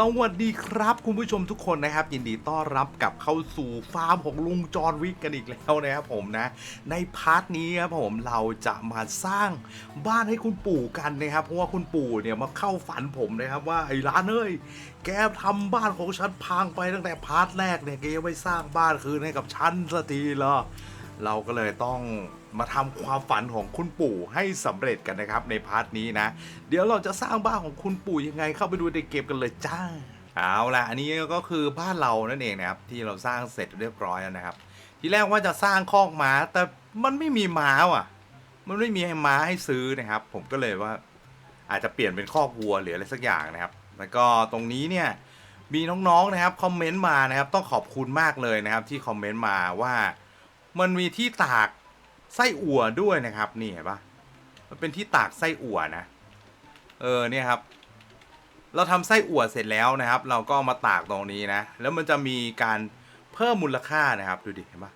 สวัสดีครับคุณผู้ชมทุกคนนะครับ ยินดีต้อนรับกลับเข้าสู่ฟาร์มของลุงจอห์นวิกกันอีกแล้วนะครับผมนะ ในพาร์ทนี้ครับผมเราจะมาสร้างบ้านให้คุณปู่กันนะครับ เพราะว่าคุณปู่เนี่ยมาเข้าฝันผมนะครับว่าไอ้ร้านเอ้ยแกทำบ้านของฉันพังไปตั้งแต่พาร์ทแรกเนี่ยแกยังไม่สร้างบ้านคืนให้กับฉันสักทีเหรอ เราก็เลยต้องมาทำความฝันของคุณปู่ให้สำเร็จกันนะครับในพาร์ทนี้นะ เดี๋ยวเราจะสร้างบ้านของคุณปู่ยังไงเข้าไปดูในเกมกันเลยจ้าเอาละอันนี้ก็คือบ้านเรานั่นเองนะครับที่เราสร้างเสร็จเรียบร้อยแล้วนะครับ ทีแรกว่าจะสร้างคอกม้า แต่มันไม่มีม้าว่ะ มันไม่มีให้ม้าให้ซื้อนะครับ ผมก็เลยว่าอาจจะเปลี่ยนเป็นคอกวัวหรืออะไรสักอย่างนะครับ แล้วก็ตรงนี้เนี่ยมีน้องๆนะครับคอมเมนต์มานะครับต้องขอบคุณมากเลยนะครับที่คอมเมนต์มาว่า มันมีที่ตากไส้อั่วด้วยนะครับนี่เห็นปะมันเป็นที่ตากไส้อั่วนะ เออเนี่ยครับ เราทำไส้อั่วเสร็จแล้วนะครับ เราก็ามาตากตรงนี้นะ แล้วมันจะมีการเพิ่มมูลค่านะครับดูดิเห็นปะ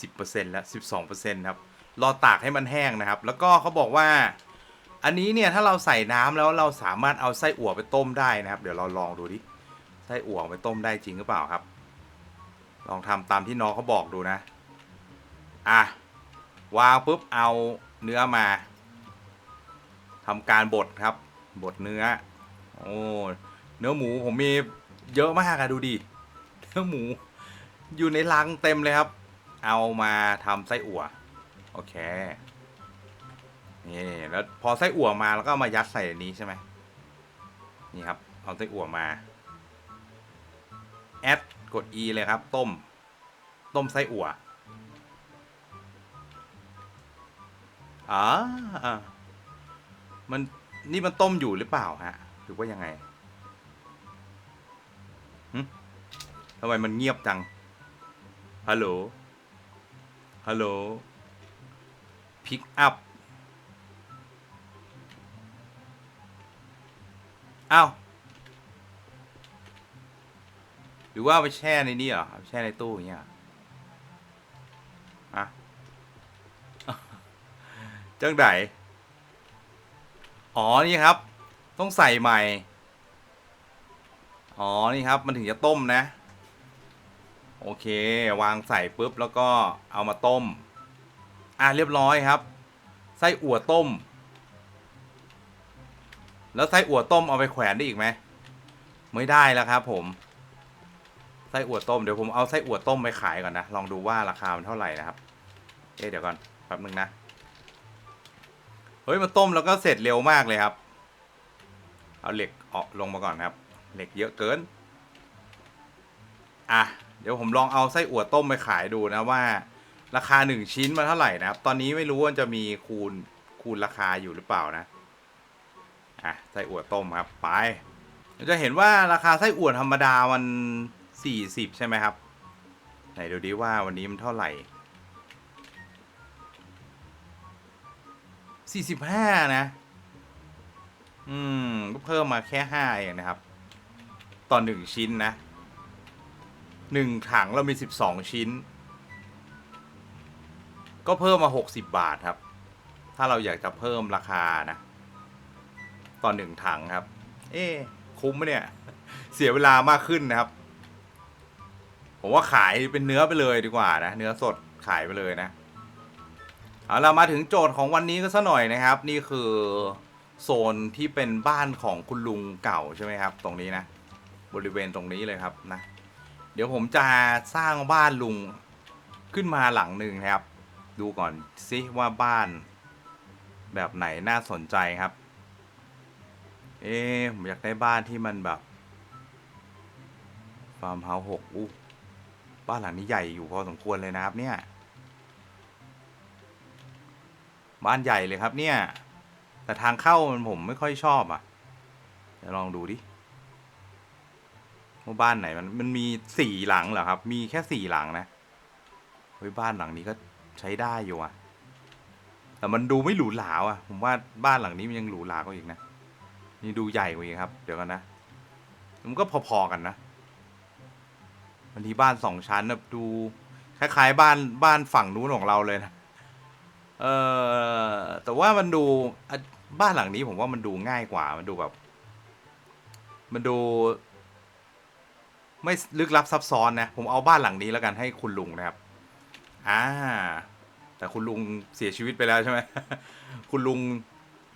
สิบเปอร์เซ็นต์แล้วสิบสองเปอร์เซ็นต์ครับรอตากให้มันแห้งนะครับ แล้วก็เขาบอกว่า อันนี้เนี่ยถ้าเราใส่น้ำแล้วเราสามารถเอาไส้อั่วไปต้มได้นะครับ เดี๋ยวเราลองดูดิไส้อั่วไปต้มได้จริงหรือเปล่าครับ ลองทำตามที่น้องเขาบอกดูนะ อะ วางปุ๊บเอาเนื้อมาทำการบดครับ บดเนื้อ โอ้ เนื้อหมูผมมีเยอะมากอะดูดิ เนื้อหมูอยู่ในลังเต็มเลยครับ เอามาทำไส้อั่ว โอเค นี่ แล้วพอไส้อั่วมาแล้วก็ามายัดใส่นนี้ใช่ไหมนี่ครับ เอาไส้อั่วมา แอดกด E เลยครับ ต้ม ต้มไส้อั่ว อ่ามันนี่มันต้มอยู่หรือเปล่าฮะ หรือว่ายังไงทำไมมันเงียบจัง ฮัลโหล ฮัลโหล พิกอัพ อ้าว หรือว่าไปแช่ในนี้เหรอ แช่ในตู้อย่างเงี้ยเหรออะ จังไดอ๋อ นี่ครับ ต้องใส่ใหม่ อ๋อ นี่ครับ มันถึงจะต้มนะ โอเค วางใส่ปุ๊บ แล้วก็เอามาต้ม อะ เรียบร้อยครับ ไส้อั่วต้ม แล้วไส้อั่วต้มเอาไปแขวนได้อีกไหม ไม่ได้แล้วครับผม ไส้อั่วต้ม เดี๋ยวผมเอาไส้อั่วต้มไปขายก่อนนะ ลองดูว่าราคามันเท่าไหร่นะครับ เอ๊ะเดี๋ยวก่อน แป๊บนึงนะ เฮ้ยมันต้มแล้วก็เสร็จเร็วมากเลยครับ เอาเหล็กออกลงมาก่อนครับ เหล็กเยอะเกิน อะ เดี๋ยวผมลองเอาไส้อั่วต้มไปขายดูนะว่า ราคาหนึ่งชิ้นมาเท่าไหร่นะครับ ตอนนี้ไม่รู้ว่าจะมีคูณคูณราคาอยู่หรือเปล่านะ อะไส้อั่วต้มครับไปเราจะเห็นว่าราคาไส้อั่วธรรมดามันสี่สิบใช่ไหมครับ ไหนดูดิว่าวันนี้มันเท่าไหร่ สี่สิบห้านะ อืม ก็เพิ่มมาแค่ห้าเองนะครับ ต่อหนึ่งชิ้นนะหนึ่งถังเรามีสิบสองชิ้น ก็เพิ่มมาหกสิบบาทครับ ถ้าเราอยากจะเพิ่มราคานะ ต่อหนึ่งถังครับ เอ๊คุ้มไหมเนี่ย เสียเวลามากขึ้นนะครับ ผมว่าขายเป็นเนื้อไปเลยดีกว่านะ เนื้อสดขายไปเลยนะ เอาเรามาถึงโจทย์ของวันนี้ก็สัหน่อยนะครับ นี่คือโซนที่เป็นบ้านของคุณลุงเก่าใช่ไหมครับ ตรงนี้นะ บริเวณตรงนี้เลยครับนะ เดี๋ยวผมจะสร้างบ้านลุงขึ้นมาหลังหนึ่งนะครับ ดูก่อนซิว่าบ้าน แบบไหนน่าสนใจครับ เอ๊ผมอยากได้บ้านที่มันแบบฟาร์มเฮาส์หกอู้บ้านหลังนี้ใหญ่อยู่พอสมควรเลยนะครับเนี่ย บ้านใหญ่เลยครับเนี่ย แต่ทางเข้ามันผมไม่ค่อยชอบอะเดี๋ยวลองดูดิว่าบ้านไหนมันมันมีสี่หลังเหรอครับ มีแค่สี่หลังนะเฮ้ยบ้านหลังนี้ก็ใช้ได้อยู่อะ แต่มันดูไม่หรูหราอะ ผมว่าบ้านหลังนี้มันยังหรูหรากว่าอีกนะนี่ดูใหญ่กว่าอีกครับ เดี๋ยวกันนะมันก็พอๆกันนะวันนี้บ้านสองชั้นแบบดูคล้ายๆ บ้านบ้านฝั่งนู้นของเราเลยนะ เออแต่ว่ามันดูบ้านหลังนี้ผมว่ามันดูง่ายกว่า มันดูแบบ มันดู ไม่ลึกลับซับซ้อนนะ ผมเอาบ้านหลังนี้แล้วกันให้คุณลุงนะครับ อ่า แต่คุณลุงเสียชีวิตไปแล้วใช่ไหม คุณลุง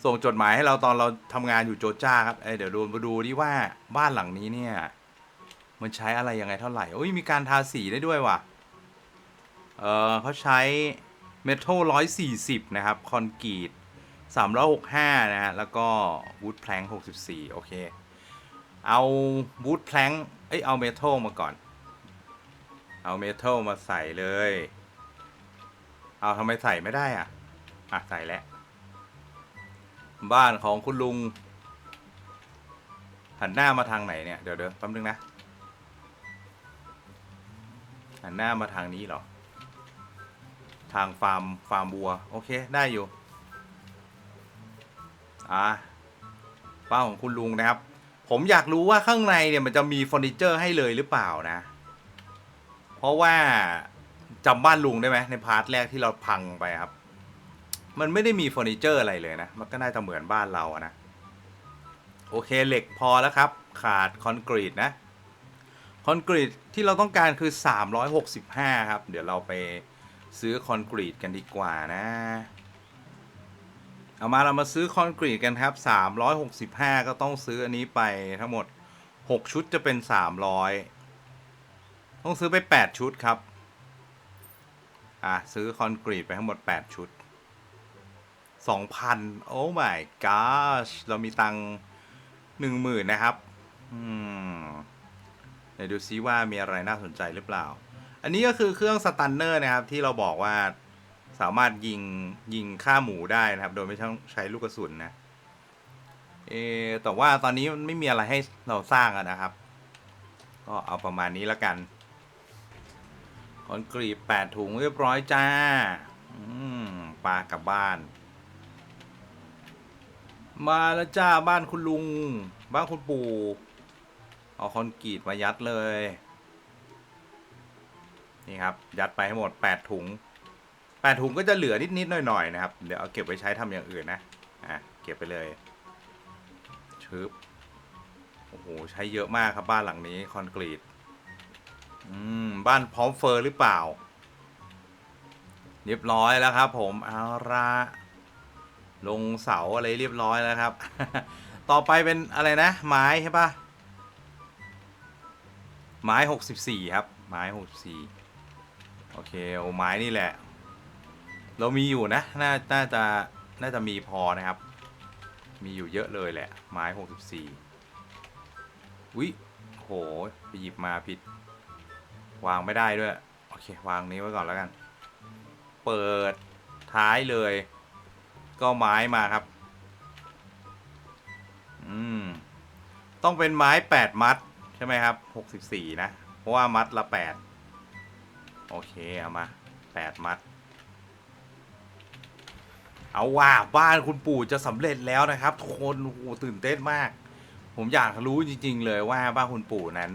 ส่งจดหมายให้เราตอนเราทำงานอยู่โจจ้าครับเเดี๋ยวดูมาดูดิว่าบ้านหลังนี้เนี่ย มันใช้อะไรยังไงเท่าไหร่ โอ้ยมีการทาสีได้ด้วยว่ะ เออเขาใช้ เมทัลร้อยสี่สิบนะครับ คอนกรีตสามร้อยหกห้านะฮะ แล้วก็วูดแพลงหกสิบสี่โอเค เอาวูดแพลงเอ้ย เอาเมทัลมาก่อน เอาเมทัลมาใส่เลย เอาทำไมใส่ไม่ได้อะ อะ ใส่แล้ว บ้านของคุณลุง หันหน้ามาทางไหนเนี่ย เดี๋ยวเดี๋ยวแป๊บนึงนะ หันหน้ามาทางนี้เหรอ ทางฟาร์มฟาร์มบัว โอเค ได้อยู่ อะบ้านของคุณลุงนะครับ ผมอยากรู้ว่าข้างในเนี่ยมันจะมีเฟอร์นิเจอร์ให้เลยหรือเปล่านะ เพราะว่าจำบ้านลุงได้ไหมในพาร์ทแรกที่เราพังไปครับ มันไม่ได้มีเฟอร์นิเจอร์อะไรเลยนะ มันก็น่าจะเหมือนบ้านเราอะนะ โอเคเหล็กพอแล้วครับ ขาดคอนกรีตนะ คอนกรีตที่เราต้องการคือ 365 ครับ เดี๋ยวเราไป ซื้อคอนกรีตกันดีกว่านะ เอามาเรามาซื้อคอนกรีตกันครับ 365 ก็ต้องซื้ออันนี้ไปทั้งหมด 6 ชุดจะเป็น 300 ต้องซื้อไป 8 ชุดครับ อะ ซื้อคอนกรีตไปทั้งหมด 8 ชุด 2,000 โอ้ my gosh เรามีตังค์10,000 นะครับ อืมเดี๋ยวดูซิว่ามีอะไรน่าสนใจหรือเปล่า อันนี้ก็คือเครื่องสตันเนอร์นะครับที่เราบอกว่าสามารถยิงยิงฆ่าหมูได้นะครับ โดยไม่ต้องใช้ลูกกระสุนนะ เอแต่ว่าตอนนี้มันไม่มีอะไรให้เราสร้างนะครับ ก็เอาประมาณนี้แล้วกัน คอนกรีตแปดถุงเรียบร้อยจ้าปลากลับบ้าน มาแล้วจ้าบ้านคุณลุง บ้านคุณปู่ เอาคอนกรีตมายัดเลย นี่ครับ ยัดไปให้หมด 8 ถุง 8 ถุงก็จะเหลือนิดๆหน่อยๆนะครับ เดี๋ยวเอาเก็บไว้ใช้ทำอย่างอื่นนะ อะ เก็บไปเลยชึบโอ้โห ใช้เยอะมากครับบ้านหลังนี้คอนกรีต อืม บ้านพร้อมเฟอร์หรือเปล่า เรียบร้อยแล้วครับผม เอาละลงเสาอะไรเรียบร้อยแล้วครับ ต่อไปเป็นอะไรนะ ไม้ใช่ปะไม้หกสิบสี่ครับ ไม้หกสี่ โอเคโอ้ไม้นี่แหละ เรามีอยู่นะน่าน่าจะน่าจะมีพอนะครับ มีอยู่เยอะเลยแหละ ไม้หกสิบสี่วิโหไปหยิบมาผิด วางไม่ได้ด้วย โอเค วางนี้ไว้ก่อนแล้วกัน เปิดท้ายเลย ก็ไม้มาครับ อืม ต้องเป็นไม้แปดมัด ใช่ไหมครับ64นะ เพราะว่ามัดละ8 โอเค เอามา8มัด เอาว่าบ้านคุณปู่จะสำเร็จแล้วนะครับทุกคนโอ้โหตื่นเต้นมาก ผมอยากรู้จริง ๆ เลยว่าบ้านคุณปู่นั้น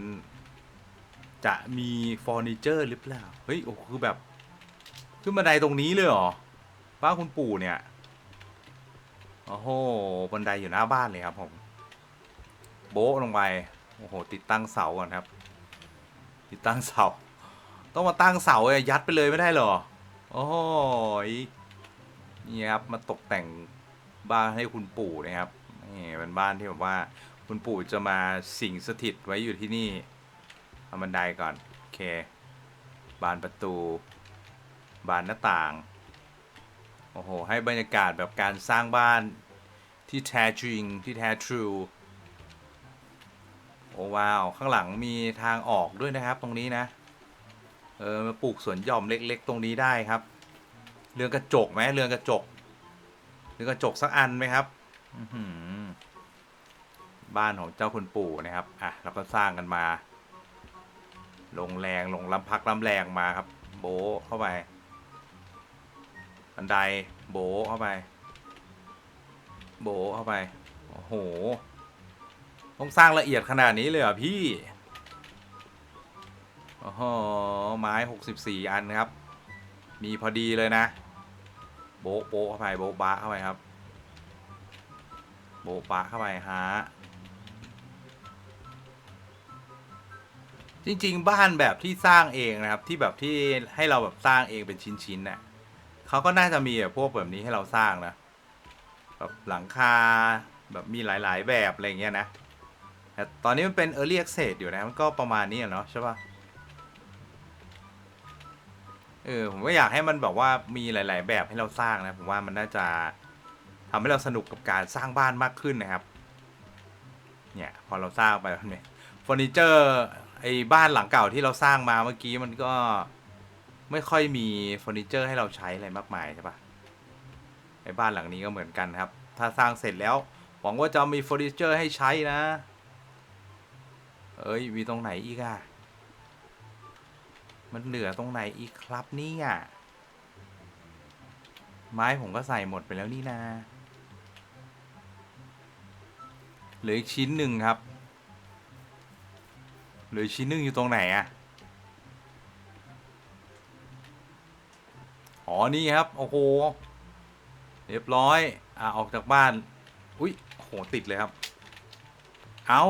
จะมีเฟอร์นิเจอร์หรือเปล่า เฮ้ย โอ้คือแบบ ขึ้นบันไดตรงนี้เลยเหรอ บ้านคุณปู่เนี่ยโอ้โหบันไดอยู่หน้าบ้านเลยครับผม โบ๊ะลงไป โอ้โห ติดตั้งเสาก่อนครับ ติดตั้งเสา ต้องมาตั้งเสาเยัดไปเลยไม่ได้หรอ โอ้ยนี่ครับมาตกแต่งบ้านให้คุณปู่นะครับนี่เป็นบ้านที่แบบว่าคุณปู่จะมาสิงสถิตไว้อยู่ที่นี่เอาบันไดก่อนโอเค บานประตู บานหน้าต่าง โอ้โห ให้บรรยากาศแบบการสร้างบ้านที่แท้จริงที่แท้ทรูโอ้ว้าว ข้างหลังมีทางออกด้วยนะครับตรงนี้นะ เออมาปลูกสวนหย่อมเล็ก ๆ ตรงนี้ได้ครับ เรือนกระจกไหมเรือนกระจกเรือนกระจกสักอันไหมครับบ้านของเจ้าคุณปู่นะครับอะเราก็สร้างกันมา ลงแรงลงลำพักลำแรงมาครับ โบเข้าไปบันไดโบเข้าไป โบเข้าไปโอ้โหต้องสร้างละเอียดขนาดนี้เลยเหรอพี่ อ้โหไม้หกสิบสี่อันครับ มีพอดีเลยนะ โบ๊ะโบ๊ะเข้าไปโบ๊ะบะเข้าไปครับ โบ๊ะบะเข้าไปฮะจริง ๆ บ้านแบบที่สร้างเองนะครับที่แบบที่ให้เราแบบสร้างเองเป็นชิ้นๆน่ะเขาก็น่าจะมีแบบพวกแบบนี้ให้เราสร้างนะแบบหลังคาแบบมีหลายๆแบบอะไรเงี้ยนะแต่ตอนนี้มันเป็น Early Access อยู่นะมันก็ประมาณนี้เนาะใช่ปะ เออผมก็อยากให้มันแบบว่ามีหลาย ๆ แบบให้เราสร้างนะผมว่ามันน่าจะทำให้เราสนุกกับการสร้างบ้านมากขึ้นนะครับ เนี่ยพอเราสร้างไปแล้วเนี่ยเฟอร์นิเจอร์ไอ้บ้านหลังเก่าที่เราสร้างมาเมื่อกี้มันก็ไม่ค่อยมีเฟอร์นิเจอร์ให้เราใช้อะไรมากมายใช่ปะไอ้บ้านหลังนี้ก็เหมือนกันครับ ถ้าสร้างเสร็จแล้วหวังว่าจะมีเฟอร์นิเจอร์ให้ใช้นะ เอ้ยมีตรงไหนอีกอะ มันเหลือตรงไหนอีกครับเนี่ยไม้ผมก็ใส่หมดไปแล้วนี่นะเหลืออีกชิ้นหนึ่งครับเหลือชิ้นหนึ่งอยู่ตรงไหนอะอ๋อนี่ครับ โอ้โห เรียบร้อย อ่าออกจากบ้าน อุ้ยโหติดเลยครับ เอา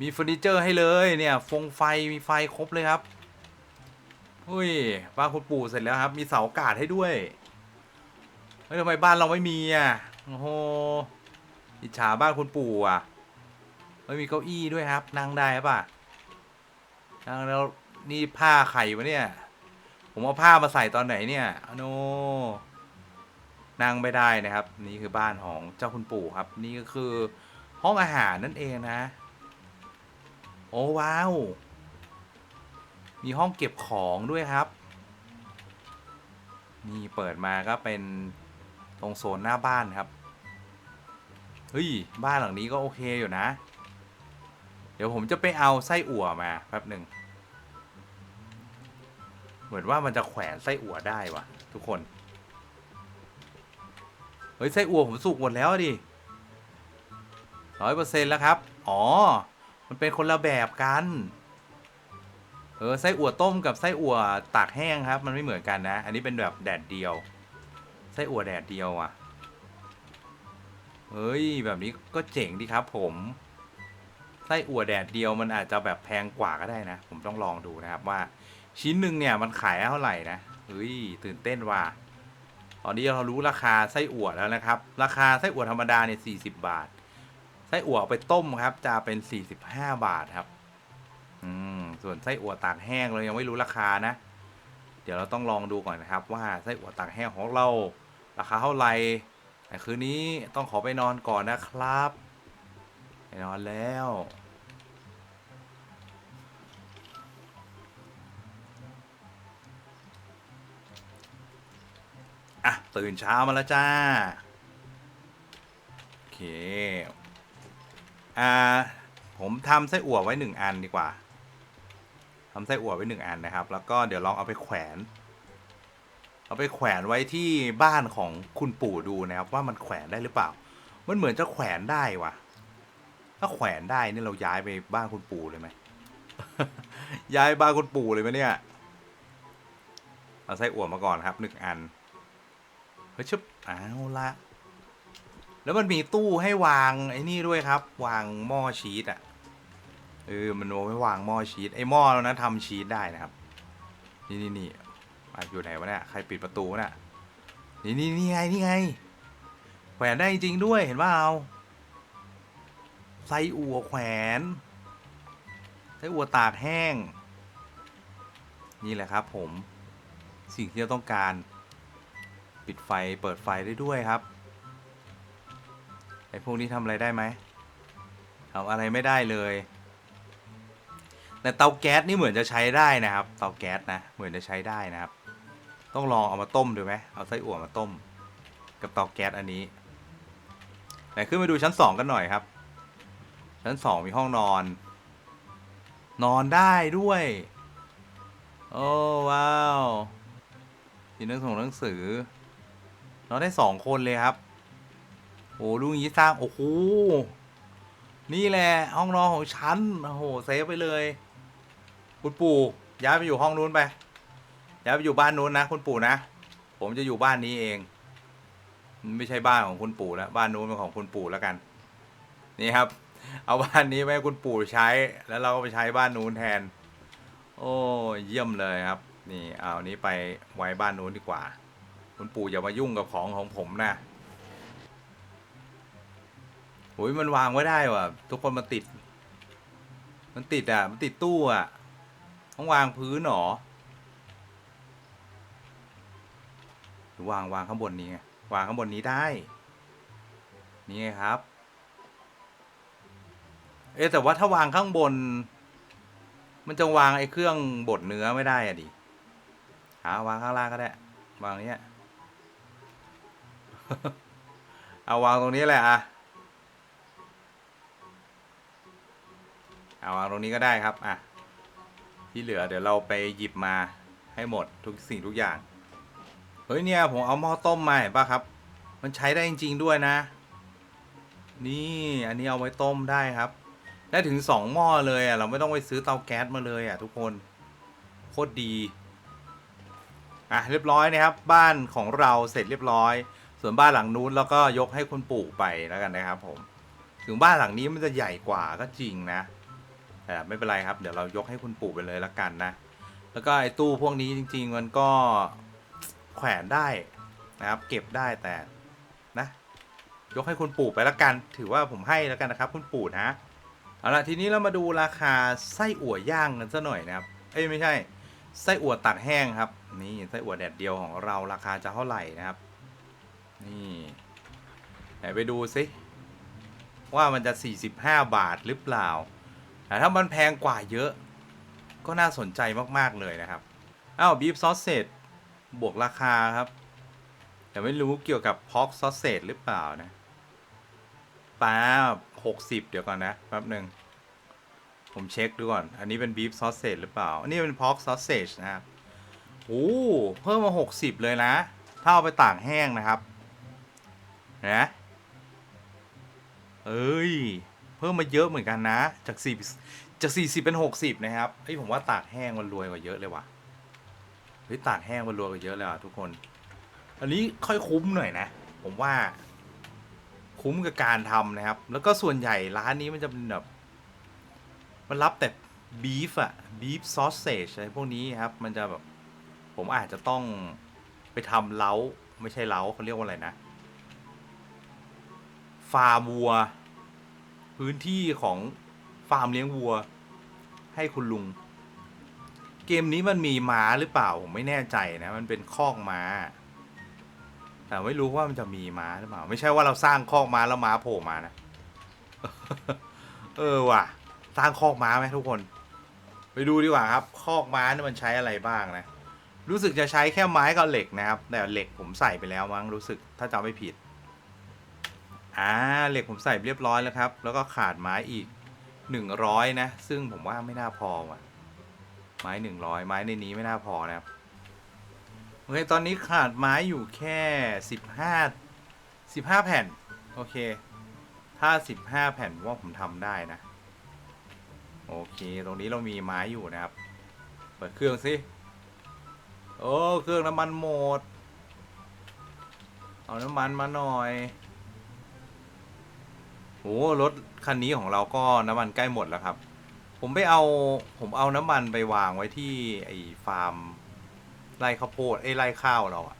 มีเฟอร์นิเจอร์ให้เลยเนี่ย ฟงไฟมีไฟครบเลยครับ อุ้ยบ้านคุณปู่เสร็จแล้วครับ มีเสาอากาศให้ด้วยเฮ้ยทำไมบ้านเราไม่มีอะโอ้โหอิจฉาบ้านคุณปู่อะไม่มีเก้าอี้ด้วยครับ นั่งได้ป่ะนั่งแล้วนี่ผ้าไข่ปะเนี่ย ผมเอาผ้ามาใส่ตอนไหนเนี่ยอโนนั่งไม่ได้นะครับ นี่คือบ้านของเจ้าคุณปู่ครับ นี่ก็คือห้องอาหารนั่นเองนะ โอ้ว้าว มีห้องเก็บของด้วยครับ นี่เปิดมาก็เป็นตรงโซนหน้าบ้านครับ เฮ้ย บ้านหลังนี้ก็โอเคอยู่นะ เดี๋ยวผมจะไปเอาไส้อั่วมาแป๊บหนึ่ง เหมือนว่ามันจะแขวนไส้อั่วได้วะทุกคน เฮ้ยไส้อั่วผมสุกหมดแล้วดิร้อยเปอร์เซ็นแล้วครับ อ๋อ มันเป็นคนละแบบกัน เออไส้อั่วต้มกับไส้อั่วตากแห้งครับ มันไม่เหมือนกันนะ อันนี้เป็นแบบแดดเดียว ไส้อั่วแดดเดียวอะเฮ้ยแบบนี้ก็เจ๋งดีครับ ผมไส้อั่วแดดเดียวมันอาจจะแบบแพงกว่าก็ได้นะ ผมต้องลองดูนะครับว่า ชิ้นหนึ่งเนี่ยมันขายเท่าไหร่นะเฮ้ยตื่นเต้นว่ะตอนนี้เรารู้ราคาไส้อั่วแล้วนะครับ ราคาไส้อั่วธรรมดาเนี่ยสี่สิบบาท ไส้อั่วไปต้มครับ จะเป็นสี่สิบห้าบาทครับ อืม ส่วนไส้อั่วตากแห้งเรายังไม่รู้ราคานะ เดี๋ยวเราต้องลองดูก่อนนะครับ ว่าไส้อั่วตากแห้งของเราราคาเท่าไหร่แต่คืนนี้ต้องขอไปนอนก่อนนะครับไปนอนแล้วอะตื่นเช้ามาแล้วจ้า โอเค อ่า ผมทำไส้อั่วไว้หนึ่งอันดีกว่า ทำไส้อั่วไว้หนึ่งอันนะครับ แล้วก็เดี๋ยวลองเอาไปแขวน เอาไปแขวนไว้ที่บ้านของคุณปู่ดูนะครับ ว่ามันแขวนได้หรือเปล่า มันเหมือนจะแขวนได้วะถ้าแขวนได้นี่เราย้ายไปบ้านคุณปู่เลยไหมย้ายบ้านคุณปู่เลยไหมเนี่ยเอาไส้อั่วมาก่อนครับหนึ่งอันเฮ้ยชึบเอาละแล้วมันมีตู้ให้วางไอ้นี่ด้วยครับ วางหม้อชีสอะ เออมันเอาไว้วางหม้อชีสไอ้หม้อแล้วนะทำชีสได้นะครับ นี่นี่นี่อะอยู่ไหนวะเนี่ยใครปิดประตูวะเนี่ยนี่นี่นี่ไงนี่ไงแขวนได้จริงด้วยเห็นว่าเอาไส้อั่วแขวนไส้อั่วตากแห้ง นี่แหละครับ ผมสิ่งที่เราต้องการปิดไฟเปิดไฟได้ด้วยครับไอ้พวกนี้ทำอะไรได้ไหมทำอะไรไม่ได้เลย แต่เตาแก๊สนี่เหมือนจะใช้ได้นะครับ เตาแก๊สนะ เหมือนจะใช้ได้นะครับ ต้องลองเอามาต้มดูไหมเอาไส้อั่วมาต้ม กับเตาแก๊สอันนี้ไหนขึ้นไปดูชั้นสองกันหน่อยครับ ชั้นสองมีห้องนอน นอนได้ด้วย โอ้ว้าวมีหนังส่งหนังสือ นอนได้สองคนเลยครับ โอ้ลุงนี้สร้างโอ้โหนี่แหละห้องนอนของฉัน โอ้โหเซฟไปเลย คุณปู่ย้ายไปอยู่ห้องนู้นไปย้ายไปอยู่บ้านนู้นนะคุณปู่นะ ผมจะอยู่บ้านนี้เองไม่ใช่บ้านของคุณปู่แล้วบ้านนู้นเป็นของคุณปู่แล้วกัน นี่ครับ เอาบ้านนี้ไปให้คุณปู่ใช้ แล้วเราก็ไปใช้บ้านนู้นแทน โอ้เยี่ยมเลยครับ นี่เอานี้ไปไว้บ้านนู้นดีกว่า คุณปู่อย่ามายุ่งกับของของผมนะโอ้ยมันวางไว้ได้ว่ะ ทุกคนมันติด มันติดอะ มันติดตู้อะ ต้องวางพื้นหรอหรือวางวางข้างบนนี้ไงวางข้างบนนี้ได้ นี่ไงครับ เอ๊แต่ว่าถ้าวางข้างบน มันจะวางไอ้เครื่องบดเนื้อไม่ได้อะดิหาวางข้างล่างก็ได้ วางเนี้ยเอาวางตรงนี้แหละอะเอาวางตรงนี้ก็ได้ครับ อะ ที่เหลือเดี๋ยวเราไปหยิบมาให้หมดทุกสิ่งทุกอย่าง เฮ้ยเนี่ยผมเอาหม้อต้มมาเห็นปะครับ มันใช้ได้จริง ๆ ด้วยนะ นี่อันนี้เอาไว้ต้มได้ครับ ได้ถึงสองหม้อเลยอะเราไม่ต้องไปซื้อเตาแก๊สมาเลยอะทุกคนโคตรดี อะเรียบร้อยนะครับ บ้านของเราเสร็จเรียบร้อย ส่วนบ้านหลังนู้นเราก็ยกให้คุณปู่ไปแล้วกันนะครับผม ถึงบ้านหลังนี้มันจะใหญ่กว่าก็จริงนะ แต่ไม่เป็นไรครับ เดี๋ยวเรายกให้คุณปู่ไปเลยล้วกันนะ แล้วก็ไอ้ตู้พวกนี้จริง ๆ มันก็แขวนได้นะครับ เก็บได้แต่นะ ยกให้คุณปู่ไปล้วกัน ถือว่าผมให้แล้วกันนะครับ คุณปู่นะ เอาละทีนี้เรามาดูราคาไส้อั่วย่างกันซะหน่อยนะครับ เอ้ยไม่ใช่ ไส้อั่วตักแห้งครับ นี่ไส้อั่วแดดเดียวของเราราคาจะเท่าไหร่นะครับ นี่ไหนไปดูซิว่ามันจะ 45 บาทหรือเปล่า แต่ถ้ามันแพงกว่าเยอะ ก็น่าสนใจมากๆเลยนะครับอ้าวบีฟซอสเซจบวกราคาครับ แต่ไม่รู้เกี่ยวกับพอกซอสเซจหรือเปล่านะป้าหกสิบเดี๋ยวก่อนนะแป๊บหนึ่งผมเช็คดูก่อน อันนี้เป็นบีฟซอสเซจหรือเปล่า อันนี้เป็นพอกซอสเซจนะครับโอ้เพิ่มมา60เลยนะถ้าเอาไปตากแห้งนะครับนะเอ้ย เพิ่มมาเยอะเหมือนกันนะ จาก4จาก40เป็น60นะครับเฮ้ยผมว่าตากแห้งมันรวยกว่าเยอะเลยว่ะเฮ้ยตากแห้งมันรวยกว่าเยอะเลยอะทุกคน อันนี้ค่อยคุ้มหน่อยนะ ผมว่า คุ้มกับการทำนะครับ แล้วก็ส่วนใหญ่ร้านนี้มันจะเป็นแบบมันรับแต่บีฟอะบีฟซอสเซจอะไรพวกนี้ครับ มันจะแบบ ผมอาจจะต้องไปทำเล้า ไม่ใช่เล้าเขาเรียกว่าอะไรนะ ฟาร์มวัว พื้นที่ของฟาร์มเลี้ยงวัว ให้คุณลุง เกมนี้มันมีม้าหรือเปล่า ผมไม่แน่ใจนะ มันเป็นคอกม้า แต่ไม่รู้ว่ามันจะมีม้าหรือเปล่า ไม่ใช่ว่าเราสร้างคอกม้าแล้วม้าโผล่มานะ เออว่ะ สร้างคอกม้าไหมทุกคน ไปดูดีกว่าครับ คอกม้านี่มันใช้อะไรบ้างนะ รู้สึกจะใช้แค่ไม้กับเหล็กนะครับ แต่เหล็กผมใส่ไปแล้วมั้งรู้สึกถ้าจำไม่ผิด อ่าเหล็กผมใส่เรียบร้อยแล้วครับ แล้วก็ขาดไม้อีกหนึ่งร้อยนะ ซึ่งผมว่าไม่น่าพอว่ะ ไม้หนึ่งร้อยไม้ในนี้ไม่น่าพอนะครับโอเคตอนนี้ขาดไม้อยู่แค่สิบห้าสิบห้าแผ่น โอเค ถ้าสิบห้าแผ่นว่าผมทำได้นะ โอเค ตรงนี้เรามีไม้อยู่นะครับ เปิดเครื่องสิโอ้ เครื่องน้ำมันหมด เอาน้ำมันมาหน่อย อ้รถคันนี้ของเราก็น้ำมันใกล้หมดแล้วครับ ผมไปเอาผมเอาน้ำมันไปวางไว้ที่ไอ้ฟาร์มไร่ข้าวโพดไอ้ไร่ข้าวเราอะ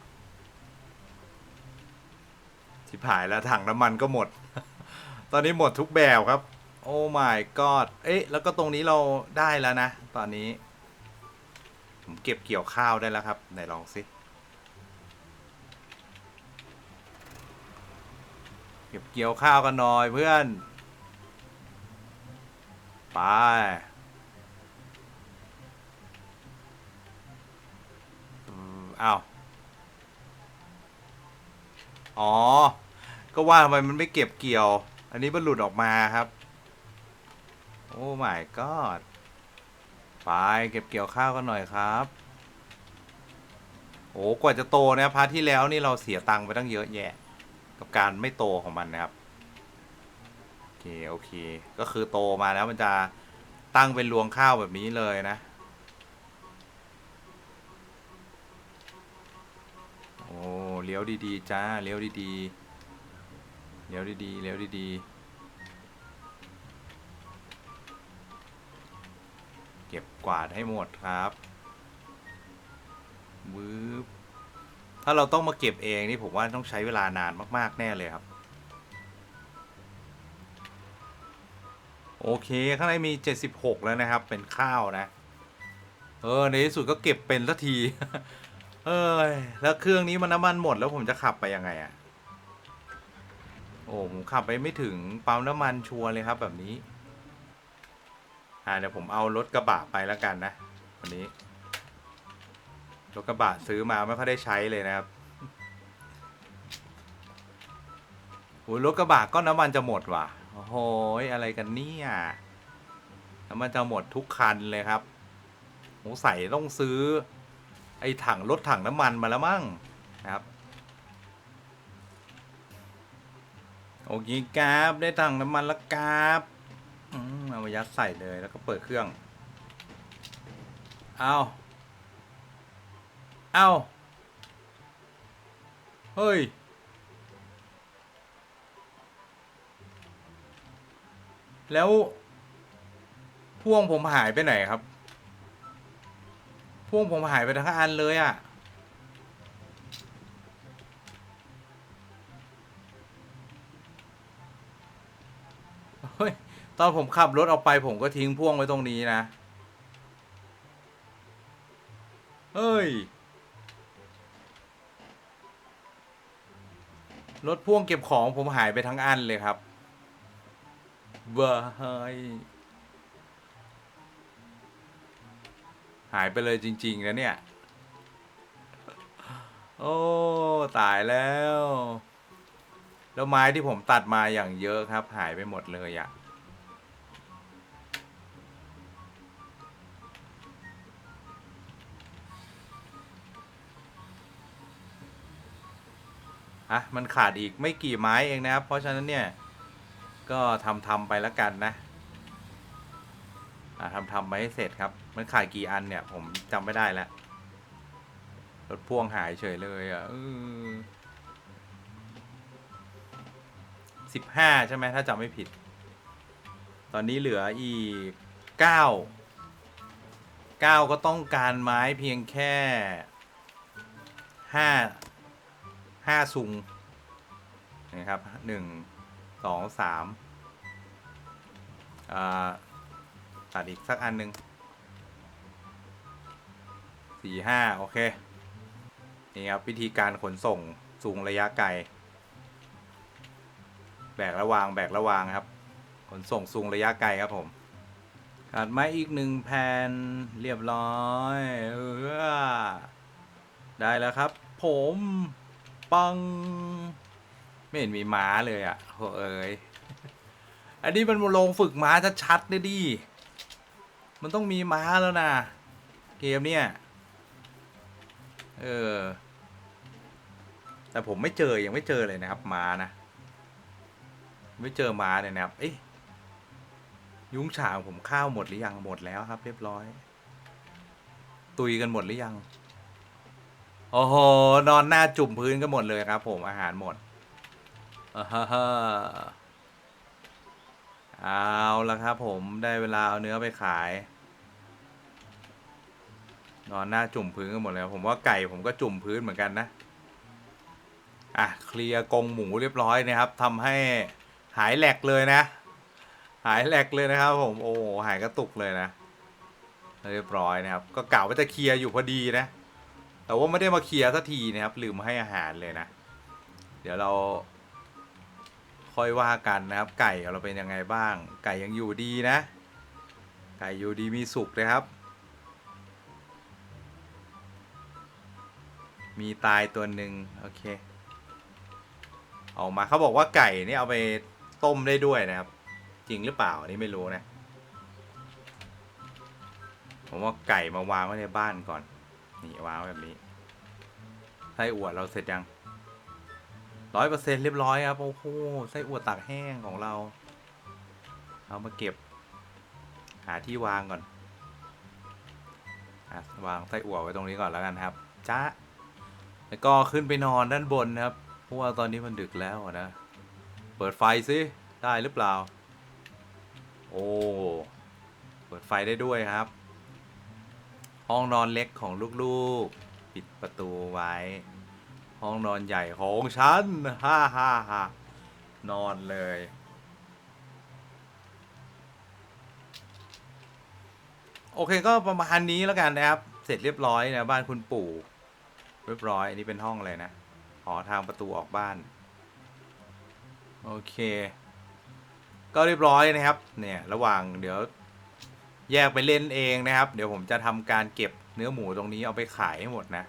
ชิบหายแล้วถังน้ำมันก็หมด ตอนนี้หมดทุกแบบครับ โอ้ my god เอ๊ะ แล้วก็ตรงนี้เราได้แล้วนะ ตอนนี้ ผมเก็บเกี่ยวข้าวได้แล้วครับ ไหนลองสิ เก็บเกี่ยวข้าวกันหน่อยเพื่อน ไปอ้าวอ๋อ ก็ว่าทำไมมันไม่เก็บเกี่ยว อันนี้มันหลุดออกมาครับ โอ้ my god ไปเก็บเกี่ยวข้าวกันหน่อยครับ โอ้ กว่าจะโตนะพาร์ทที่แล้วนี่เราเสียตังค์ไปตั้งเยอะแยะ กับการไม่โตของมันนะครับโอเคโอเค ก็คือโตมาแล้วมันจะตั้งเป็นรวงข้าวแบบนี้เลยนะโอ้เลี้ยวดีๆจ้าเลี้ยวดีๆเลี้ยวดีๆเลี้ยวดีๆเก็บกวาดให้หมดครับวืบ ถ้าเราต้องมาเก็บเองนี่ผมว่าต้องใช้เวลานานมากๆแน่เลยครับ โอเคข้างในมี 76 แล้วนะครับ เป็นข้าวนะ เออ ในที่สุดก็เก็บเป็นสักที เอ้ยแล้วเครื่องนี้มันน้ำมันหมดแล้วผมจะขับไปยังไงอะ่ะ โอ้ผมขับไปไม่ถึงปั๊มน้ำมันชัวร์เลยครับแบบนี้ อ่าเดี๋ยวผมเอารถกระบะไปแล้วกันนะวันนี้ รถกระบะซื้อมาไม่ค่อยได้ใช้เลยนะครับโอ้รถกระบะก็น้ำมันจะหมดว่ะ โอ้โหยอะไรกันเนี่ยน้ำมันจะหมดทุกคันเลยครับสงสัยต้องซื้อ ไอ้ถังรถถังน้ำมันมาแล้วมั้งนะครับโอเคครับได้ถังน้ำมันแล้วครับอืมเอามายัดใส่เลยแล้วก็เปิดเครื่อง เอา เอาเฮ้ย แล้วพ่วงผมหายไปไหนครับ พ่วงผมหายไปทั้งอันเลยอะ่ะ เฮ้ย ตอนผมขับรถออกไปผมก็ทิ้งพ่วงไว้ตรงนี้นะ เฮ้ย รถพ่วงเก็บของผมหายไปทั้งอันเลยครับเว้ยหายไปเลยจริงๆนะเนี่ย โอ้ ตายแล้ว แล้วไม้ที่ผมตัดมาอย่างเยอะครับ หายไปหมดเลยอะ่ อะมันขาดอีกไม่กี่ไม้เองนะครับ เพราะฉะนั้นเนี่ยก็ทำทำไปแล้วกันนะอะทำทำไปให้เสร็จครับ มันขาดกี่อันเนี่ย ผมจำไม่ได้แล้วรถพ่วงหายเฉยเลยอะสิบห้าใช่ไหมถ้าจำไม่ผิด ตอนนี้เหลืออีกเก้าเก้าก็ต้องการไม้เพียงแค่ห้า ห้าซุงนะครับหนึ่งสองสามอ่าตัดอีกสักอันหนึ่งสี่ห้าโอเค นี่ครับ วิธีการขนส่งสูงระยะไกล แบกระวางแบกระวางครับ ขนส่งสูงระยะไกลครับผมขาดไม้อีกหนึ่งแผ่นเรียบร้อยออได้แล้วครับ ผม ปัง ไม่เห็นมีม้าเลยอะ่ะโหเอ้ยอันนี้มันลงฝึกม้าชัดๆเลยดิ มันต้องมีม้าแล้วนะ เกมเนี่ย เออ แต่ผมไม่เจอยังไม่เจอเลยนะครับม้านะ ไม่เจอม้าเลยนะครับ เอ๊ะยุ้งฉางผมข้าวหมดหรือยังหมดแล้วครับ เรียบร้อย ตุยกันหมดหรือยัง โอ้โห นอนหน้าจุ่มพื้นกันหมดเลยครับ ผมอาหารหมดอ่าฮ่าฮ่าเอาละครับ ผมได้เวลาเอาเนื้อไปขาย นอนหน้าจุ่มพื้นกันหมดเลยผมว่าไก่ผมก็จุ่มพื้นเหมือนกันนะอะเคลียร์กรงหมูเรียบร้อยนะครับทำให้หายแหลกเลยนะ หายแหลกเลยนะครับ ผมโอ้โหหายกระตุกเลยนะ เรียบร้อยนะครับ ก็กล่าวว่าจะเคลียร์อยู่พอดีนะ แต่ว่าไม่ได้มาเคลียร์สักทีนะครับ ลืมให้อาหารเลยนะ เดี๋ยวเราค่อยว่ากันนะครับ ไก่ของเราเป็นยังไงบ้าง ไก่ยังอยู่ดีนะ ไก่อยู่ดีมีสุขนะครับ มีตายตัวหนึ่งโอเคออกมาเขาบอกว่าไก่นี่เอาไปต้มได้ด้วยนะครับ จริงหรือเปล่าอันนี้ไม่รู้นะ ผมว่าไก่มาวางไว้ในบ้านก่อน นี่ว้าวแบบนี้ไส้อั่วเราเสร็จยังร้อยเปอร์เซ็นเรียบร้อยครับ โอ้โหไส้อั่วตากแห้งของเรา เอามาเก็บ หาที่วางก่อนอวางไส้อั่วไว้ตรงนี้ก่อนแล้วกันครับจ้าแล้วก็ขึ้นไปนอนด้านบนครับ เพราะว่าตอนนี้มันดึกแล้วนะ เปิดไฟสิได้หรือเปล่า โอ้ เปิดไฟได้ด้วยครับ ห้องนอนเล็กของลูกๆ ปิดประตูไว้ ห้องนอนใหญ่ของฉันฮ่าฮ่าฮ่านอนเลย โอเคก็ประมาณนี้แล้วกันนะครับ เสร็จเรียบร้อยนะบ้านคุณปู่ เรียบร้อยอันนี้เป็นห้องอะไรนะหอทางประตูออกบ้าน โอเค ก็เรียบร้อยนะครับ เนี่ยระหว่างเดี๋ยว แยกไปเล่นเองนะครับ เดี๋ยวผมจะทำการเก็บเนื้อหมูตรงนี้เอาไปขายให้หมดนะ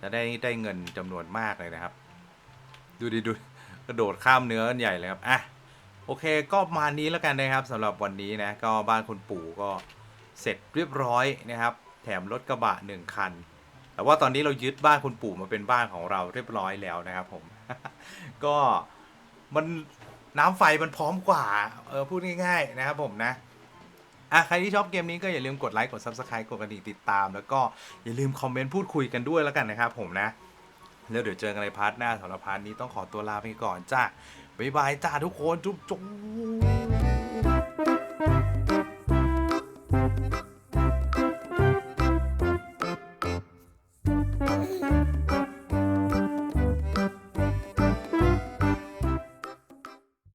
จะได้ได้เงินจำนวนมากเลยนะครับ ดูดิดูกระโดดข้ามเนื้อกันใหญ่เลยครับอะโอเคก็ประมาณนี้แล้วกันนะครับสำหรับวันนี้นะก็บ้านคุณปู่ก็เสร็จเรียบร้อยนะครับ แถมรถกระบะหนึ่งคัน แต่ว่าตอนนี้เรายึดบ้านคุณปู่มาเป็นบ้านของเราเรียบร้อยแล้วนะครับ ผม ก็มันน้ำไฟมันพร้อมกว่าเออพูดง่ายๆนะครับผมนะ อะใครที่ชอบเกมนี้ก็อย่าลืมกดไลค์กด Subscribe กดกระดิ่งติดตาม แล้วก็อย่าลืมคอมเมนต์พูดคุยกันด้วยแล้วกันนะครับผมนะ แล้วเดี๋ยวเจอกันในพาร์ทหน้าสำหรับพาร์ทนี้ต้องขอตัวลาไปก่อนจ้าบ๊ายบายจ้าทุกคนจุ๊บจุ๊บ